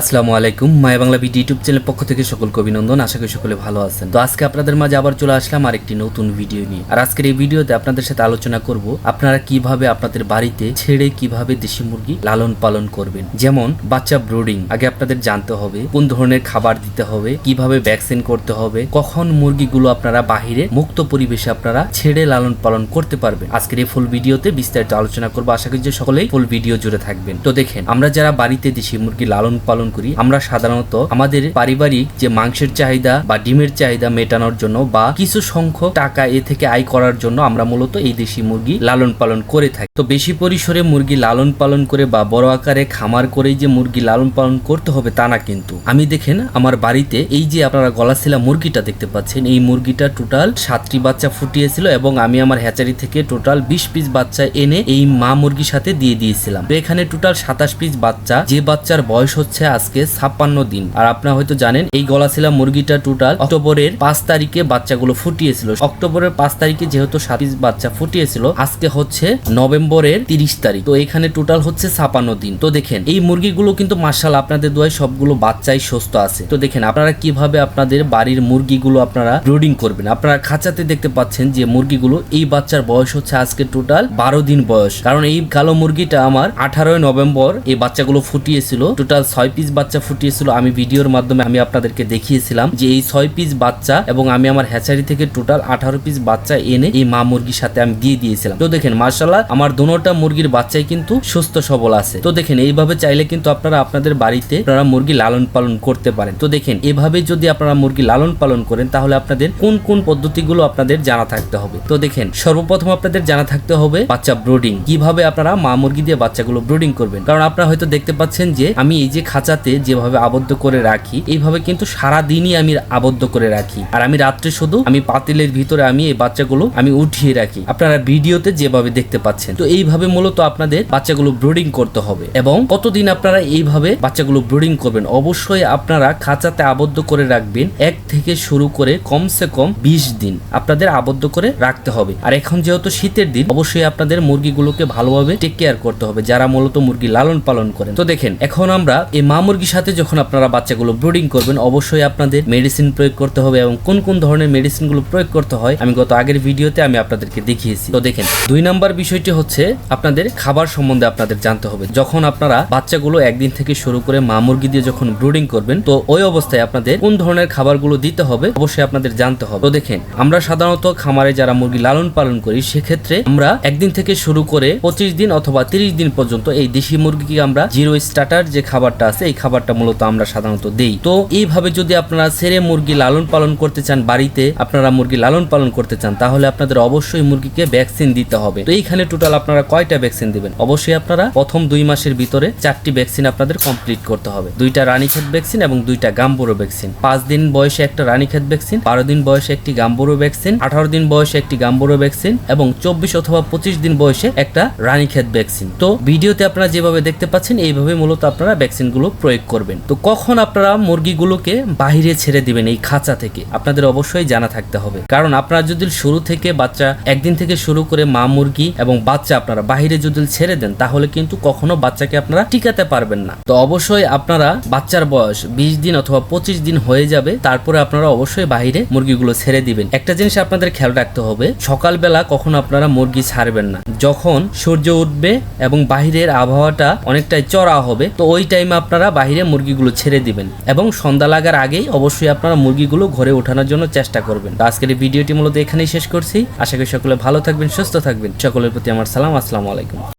আসসালামু আলাইকুম, মায়া Bangla BD YouTube চ্যানেলের পক্ষ থেকে সকলকে অভিনন্দন, আশা করি সকলে ভালো আছেন। তো আজকে আপনাদের মাঝে আবার চলে আসলাম আরেকটি নতুন ভিডিও নিয়ে। আর আজকের এই ভিডিওতে আপনাদের সাথে আলোচনা করব আপনারা কীভাবে আপনাদের বাড়িতে ছেড়ে কীভাবে দেশি মুরগি লালন পালন করবেন। যেমন বাচ্চা ব্রোডিং, আগে আপনাদের জানতে হবে কোন ধরনের খাবার দিতে হবে, কীভাবে ভ্যাকসিন করতে হবে, কখন মুরগিগুলো আপনারা বাহিরে মুক্ত পরিবেশে আপনারা ছেড়ে লালন পালন করতে পারবেন। আজকের এই ফুল ভিডিওতে বিস্তারিত আলোচনা করব, আশা করি যে সকলেই ফুল ভিডিও জুড়ে থাকবেন। তো দেখেন, আমরা যারা বাড়িতে দেশি মুরগি লালন পালন করি, আমরা সাধারণত আমাদের পারিবারিক যে মাংসের চাহিদা বা ডিমের চাহিদা মেটানোর জন্য বা কিছু সংখ্যক টাকা এ থেকে আয় করার জন্য আমরা মূলত এই দেশি মুরগি লালন পালন করে থাকি। তো বেশি পরিসরে মুরগি লালন পালন করে বা বড় আকারে খামার করে যে মুরগি লালন পালন করতে হবে তা না কিন্তু। আমি দেখেন, আমার বাড়িতে এই যে আপনারা গলাশিলা মুরগিটা দেখতে পাচ্ছেন, এই মুরগিটা টোটাল সাতটি বাচ্চা ফুটিয়েছিল এবং আমি আমার হ্যাচারি থেকে টোটাল বিশ পিস বাচ্চা এনে এই মা মুরগির সাথে দিয়ে দিয়েছিলাম। তো এখানে টোটাল সাতাশ পিস বাচ্চা, যে বাচ্চার বয়স হচ্ছে আজকে ছাপ্পান্ন দিন। আর আপনারা হয়তো জানেন, এই গলা গলাশিলা মুরগিটা টোটাল অক্টোবরের পাঁচ তারিখে বাচ্চাগুলো ফুটিয়েছিল। অক্টোবরের পাঁচ তারিখে যেহেতু সাত পিস বাচ্চা ফুটিয়েছিল, আজকে হচ্ছে নভেম্বরের তিরিশ তারিখ। তো এখানে টোটাল হচ্ছে ছাপান্ন দিন। তো দেখেন, এই মুরগিগুলো কিন্তু মার্শাল আপনাদের দোয়ায় সবগুলো বাচ্চাই সুস্থ আছে। তো দেখেন, আপনারা কীভাবে আপনাদের বাড়ির মুরগিগুলো আপনারা ব্রুডিং করবেন? আপনারা খাঁচাতে দেখতে পাচ্ছেন যে মুরগিগুলো, এই বাচ্চার বয়স হচ্ছে আজকে টোটাল বারো দিন বয়স। কারণ এই কালো মুরগিটা আমার আঠারোই নভেম্বর এই বাচ্চাগুলো ফুটিয়েছিল টোটাল ছয় পিস বাচ্চা ফুটিয়েছিল, আমি ভিডিওর মাধ্যমে আমি আপনাদেরকে দেখিয়েছিলাম যে এই ছয় পিস বাচ্চা এবং আমি আমার হ্যাচারি থেকে টোটাল আঠারো পিস বাচ্চা এনে এই মা মুরগির সাথে আমি দিয়ে দিয়েছিলাম। তো দেখেন মার্শাল্লাহ আমার দোনোটা মুরগির বাচ্চাই কিন্তু সুস্থ সবল আছে। তো দেখেন, এইভাবে চাইলে কিন্তু আপনারা আপনাদের বাড়িতে আপনারা মুরগি লালন পালন করতে পারেন। তো দেখেন, এভাবে যদি আপনারা মুরগি লালন পালন করেন, তাহলে আপনাদের কোন কোন পদ্ধতিগুলো আপনাদের জানা থাকতে হবে? তো দেখেন, সর্বপ্রথম আপনাদের জানা থাকতে হবে বাচ্চা ব্রোডিং কীভাবে আপনারা মা মুরগি দিয়ে বাচ্চাগুলো ব্রোডিং করবেন? কারণ আপনারা হয়তো দেখতে পাচ্ছেন যে, আমি এই যে খাঁচাতে যেভাবে আবদ্ধ করে রাখি, এইভাবে কিন্তু সারা দিনই আমি আবদ্ধ করে রাখি। আর আমি রাত্রে শুধু আমি পাতিলের ভিতরে আমি এই বাচ্চাগুলো আমি উঠিয়ে রাখি। আপনারা ভিডিওতে যেভাবে দেখতে পাচ্ছেন। তো এইভাবে মূলত আপনাদের বাচ্চাগুলো ব্রুডিং করতে হবে এবং কতদিন আপনারা এইভাবে বাচ্চাগুলো ব্রুডিং করবেন? অবশ্যই আপনারা খাঁচাতে আবদ্ধ করে রাখবেন এক থেকে শুরু করে কমসে কম বিশ দিন। আপনাদের আবদ্ধ করে রাখতে হবে। আর এখন যেহেতু শীতের দিন, অবশ্যই আপনাদের মুরগিগুলোকে ভালোভাবে টেক কেয়ার করতে হবে। যারা মূলত মুরগি লালন পালন করেন। তো দেখেন, এখন আমরা এই মা মুরগির সাথে যখন আপনারা বাচ্চাগুলো ব্রুডিং করবেন, অবশ্যই আপনাদের মেডিসিন প্রয়োগ করতে হবে এবং কোন কোন ধরনের মেডিসিনগুলো প্রয়োগ করতে হয়, আমি গত আগের ভিডিওতে আমি আপনাদেরকে দেখিয়েছি। তো দেখেন, দুই নাম্বার বিষয়টি হচ্ছে আপনাদের খাবার সম্বন্ধে আপনাদের জানতে হবে। যখন আপনারা বাচ্চাগুলো একদিন থেকে শুরু করে মা মুরগি দিয়ে যখন ব্রুডিং করবেন, তো ওই অবস্থায় আপনাদের কোন ধরনের খাবারগুলো দিতে হবে, অবশ্যই আপনাদের জানতে হবে। তো দেখেন, আমরা সাধারণত খামারে যারা মুরগি লালন পালন করি, সেক্ষেত্রে আমরা একদিন থেকে শুরু করে পঁচিশ দিন অথবা তিরিশ দিন পর্যন্ত এই দেশি মুরগিকে আমরা জিরো স্টার্টার যে খাবারটা আছে এই খাবারটা মূলত আমরা সাধারণত দেই। তো এইভাবে যদি আপনারা ছেড়ে মুরগি লালন পালন করতে চান বাড়িতে, আপনারা মুরগি লালন পালন করতে চান, তাহলে আপনাদের অবশ্যই মুরগিকে ভ্যাকসিন দিতে হবে। তো এইখানে টোটাল আপনারা কয়টা ভ্যাকসিন দিবেন? অবশ্যই আপনারা প্রথম দুই মাসের ভিতরে চারটি ভ্যাকসিন আপনাদের কমপ্লিট করতে হবে। দুইটা রানীক্ষেত ভ্যাকসিন এবং দুইটা গাম্বুরো ভ্যাকসিন। পাঁচ দিন বয়সে একটা রানীক্ষেত ভ্যাকসিন, বারো দিন বয়সে একটি গাম্বুরো ভ্যাকসিন, আঠারো দিন বয়সে একটি গাম্বুরো ভ্যাকসিন এবং চব্বিশ অথবা পঁচিশ দিন বয়সে একটা রানীক্ষেত ভ্যাকসিন। তো ভিডিওতে আপনারা যেভাবে দেখতে পাচ্ছেন এইভাবে মূলত আপনারা ভ্যাকসিনগুলো প্রয়োগ করবেন। তো কখন আপনারা মুরগিগুলোকে বাহিরে ছেড়ে দিবেন এই খাঁচা থেকে? আপনাদের অবশ্যই জানা থাকতে হবে। কারণ আপনারা যদি শুরু থেকে বাচ্চা, একদিন থেকে শুরু করে মা মুরগি এবং বাচ্চা আপনারা বাহিরে যদি ছেড়ে দেন, তাহলে কিন্তু কখনো বাচ্চাকে আপনারা টিকাতে পারবেন না। তো অবশ্যই আপনারা বাচ্চার বয়স বিশ দিন অথবা পঁচিশ দিন হয়ে যাবে, তারপরে আপনারা অবশ্যই বাহিরে মুরগিগুলো ছেড়ে দিবেন। একটা জিনিস আপনাদের খেয়াল রাখতে হবে, সকালবেলা কখনো আপনারা মুরগি ছাড়বেন না। যখন সূর্য উঠবে এবং বাহিরের আবহাওয়াটা অনেকটাই চড়া হবে, তো ওই টাইমে আপনারা বাহিরে মুরগিগুলো ছেড়ে দিবেন এবং সন্ধ্যা লাগার আগেই অবশ্যই আপনারা মুরগিগুলো ঘরে ওঠানোর জন্য চেষ্টা করবেন। আজকের এই ভিডিওটি মূলত এখানেই শেষ করছি। আশা করি সকলে ভালো থাকবেন, সুস্থ থাকবেন। সকলের প্রতি আমার সালাম, আসসালামু আলাইকুম।